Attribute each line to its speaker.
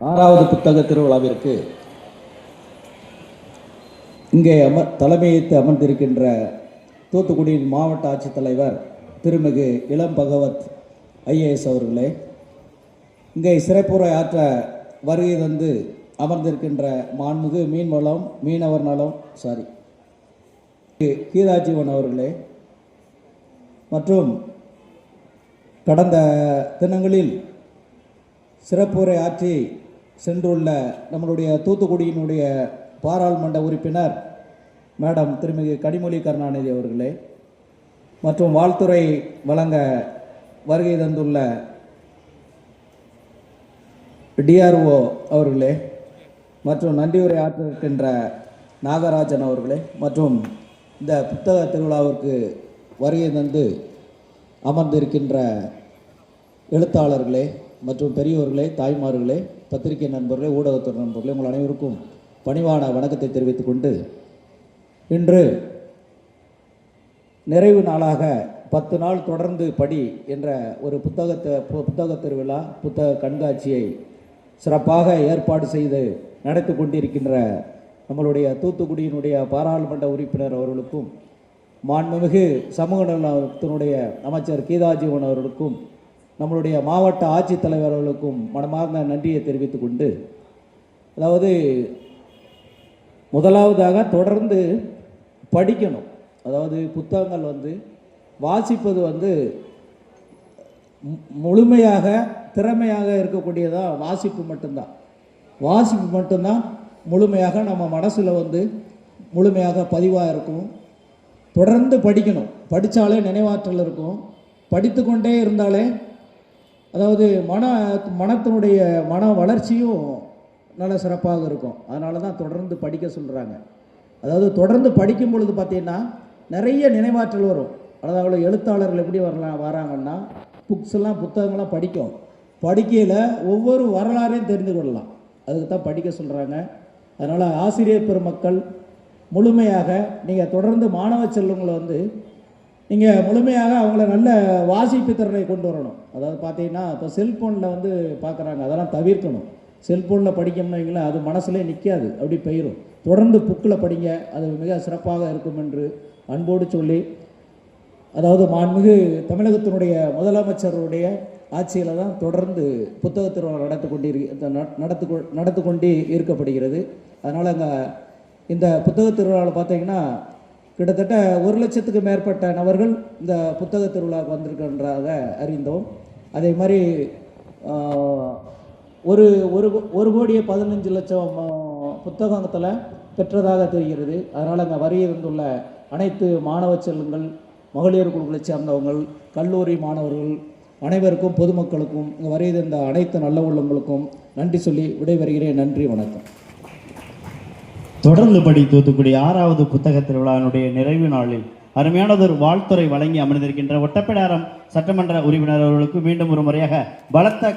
Speaker 1: ஆறாவது புத்தக திருவிழாவிற்கு இங்கே அம தலைமையேற்று அமர்ந்திருக்கின்ற தூத்துக்குடியின் மாவட்ட ஆட்சித்தலைவர் திருமிகு இளம் பகவத் ஐஏஎஸ் அவர்களே இங்கே சிறப்புரை ஆற்ற வருகை தந்து அமர்ந்திருக்கின்ற மாண்புமிகு மீன்வளம் மீனவர் நலம் சாரி கீதாஜீவன் அவர்களே மற்றும் கடந்த தினங்களில் சிறப்புரை ஆற்றி சென்றுள்ள நம்மளுடைய தூத்துக்குடியினுடைய பாராளுமன்ற உறுப்பினர் மேடம் திருமிகு கனிமொழி கருணாநிதி அவர்களே மற்றும் வாழ்த்துறை வழங்க வருகை தந்துள்ள டிஆர்ஓ அவர்களே மற்றும் நன்றியுரை ஆற்றிருக்கின்ற நாகராஜன் அவர்களே மற்றும் இந்த புத்தக திருவிழாவிற்கு வருகை தந்து அமர்ந்திருக்கின்ற எழுத்தாளர்களே மற்றும் பெரியோர்களே தாய்மார்களே பத்திரிகை நண்பர்களே ஊடகத்துறை நண்பர்களே உங்கள் அனைவருக்கும் பணிவான வணக்கத்தை தெரிவித்துக் கொண்டு இன்று நிறைவு நாளாக பத்து நாள் தொடர்ந்து படி என்ற ஒரு புத்தகத்தை பு- புத்தக திருவிழா புத்தக கண்காட்சியை சிறப்பாக ஏற்பாடு செய்து நடத்தி கொண்டிருக்கின்ற நம்மளுடைய தூத்துக்குடியினுடைய பாராளுமன்ற உறுப்பினர் அவர்களுக்கும் மாண்புமிகு சமூக நலத்தினுடைய அமைச்சர் கீதாஜீவன் அவர்களுக்கும் நம்மளுடைய மாவட்ட ஆட்சித்தலைவர் அவர்களுக்கும் மனமார்ந்த நன்றியை தெரிவித்துக் கொண்டு அதாவது முதலாவதாக தொடர்ந்து படிக்கணும். அதாவது புத்தகங்கள் வந்து வாசிப்பது வந்து மு- முழுமையாக திறமையாக இருக்கக்கூடியதாக வாசிப்பு மட்டும்தான். வாசிப்பு மட்டும்தான் முழுமையாக நம்ம மனசில் வந்து முழுமையாக பதிவாக இருக்கும். தொடர்ந்து படிக்கணும். படித்தாலே நினைவாற்றல் இருக்கும். படித்து கொண்டே இருந்தாலே அதாவது மன மனத்தினுடைய மன வளர்ச்சியும் நல்ல சிறப்பாக இருக்கும். அதனால தான் தொடர்ந்து படிக்க சொல்கிறாங்க அதாவது தொடர்ந்து படிக்கும் பொழுது பார்த்தீங்கன்னா நிறைய நினைவாற்றல் வரும். அதாவது எழுத்தாளர்கள் எப்படி வரலாம் வராங்கன்னா புக்ஸ்லாம் புத்தகங்கள்லாம் படிக்கும். படிக்கையில் ஒவ்வொரு வரலாறையும் தெரிந்து கொள்ளலாம். அதுக்கு தான் படிக்க சொல்கிறாங்க அதனால் ஆசிரியர் பெருமக்கள் முழுமையாக நீங்கள் தொடர்ந்து மாணவ செல்வங்களை வந்து நீங்கள் முழுமையாக அவங்கள நல்ல வாசிப்பு திறனை கொண்டு வரணும். அதாவது பார்த்தீங்கன்னா இப்போ செல்ஃபோனில் வந்து பார்க்குறாங்க அதெல்லாம் தவிர்க்கணும். செல்ஃபோனில் படிக்கணும்னு வைங்களேன் அது மனசுலே நிற்காது அப்படி போயிடும் தொடர்ந்து புக்கில் படிங்க அது மிக சிறப்பாக இருக்கும் என்று அன்போடு சொல்லி அதாவது மாண்புமிகு தமிழகத்தினுடைய முதலமைச்சருடைய ஆட்சியில் தான் தொடர்ந்து புத்தக திருவிழா நடத்து கொண்டு நடத்து நடத்து கொண்டு இருக்கப்படுகிறது. அதனால் அங்கே இந்த புத்தக திருவிழாவில் பார்த்தீங்கன்னா கிட்டத்தட்ட ஒரு லட்சத்துக்கு மேற்பட்ட நபர்கள் இந்த புத்தக திருவிழாவுக்கு வந்திருக்கின்றதாக அறிந்தோம். அதே மாதிரி ஒரு ஒரு ஒரு கோடியே பதினஞ்சு லட்சம் புத்தகத்தில் பெற்றதாக தெரிகிறது. அதனால் அங்கே வருகிருந்துள்ள அனைத்து மாணவ செல்லுங்கள் மகளிர் குழுக்களைச் சேர்ந்தவங்கள் கல்லூரி மாணவர்கள் அனைவருக்கும் பொதுமக்களுக்கும் இங்கே வருகின்ற அனைத்து நல்ல உள்ளங்களுக்கும் நன்றி சொல்லி விடைபெறுகிறேன். நன்றி வணக்கம்.
Speaker 2: தொடர்ந்து படி தூத்துக்குடி ஆறாவது புத்தக திருவிழாவினுடைய நிறைவு நாளில் அருமையானதொரு வாழ்த்துறை வழங்கி அமர்ந்திருக்கின்ற ஒட்டப்பிடாரம் சட்டமன்ற உறுப்பினர் அவர்களுக்கு மீண்டும் ஒரு முறையாக பலத்த